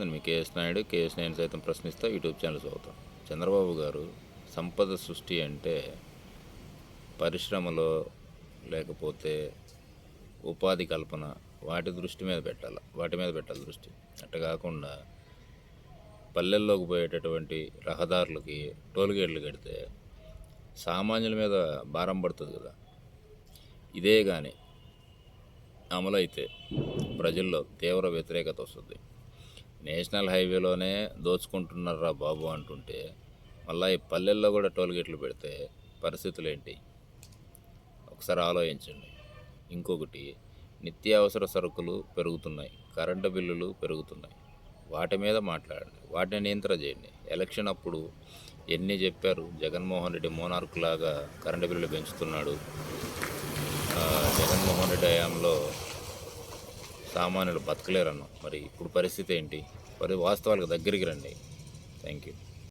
నేను మీ KS Naidu KS Naidu సైతం ప్రశ్నిస్తా యూట్యూబ్ ఛానల్ చదువుతాం చంద్రబాబు గారు సంపద సృష్టి అంటే పరిశ్రమలో లేకపోతే ఉపాధి కల్పన వాటి దృష్టి మీద పెట్టాలి వాటి మీద పెట్టాలి దృష్టి. అట్ట కాకుండా పల్లెల్లోకి పోయేటటువంటి రహదారులకి టోల్గేట్లు కడితే సామాన్యుల మీద భారం పడుతుంది కదా. ఇదే కానీ అమలైతే ప్రజల్లో తీవ్ర వ్యతిరేకత వస్తుంది. నేషనల్ హైవేలోనే దోచుకుంటున్నారా బాబు అంటుంటే మళ్ళీ ఈ పల్లెల్లో కూడా టోల్గేట్లు పెడితే పరిస్థితులు ఏంటి ఒకసారి ఆలోచించండి. ఇంకొకటి నిత్యావసర సరుకులు పెరుగుతున్నాయి కరెంటు బిల్లులు పెరుగుతున్నాయి. వాటి మీద మాట్లాడండి. వాటిని నియంత్రణ చేయండి. ఎలక్షన్ అప్పుడు ఎన్ని చెప్పారు? జగన్మోహన్ రెడ్డి మోనార్క్ లాగా కరెంటు బిల్లులు పెంచుతున్నాడు. జగన్మోహన్ రెడ్డి హయాంలో సామాన్యులు బతకలేరన్నాం మరి ఇప్పుడు పరిస్థితి ఏంటి? మరి వాస్తవాలకు దగ్గరికి రండి. Thank you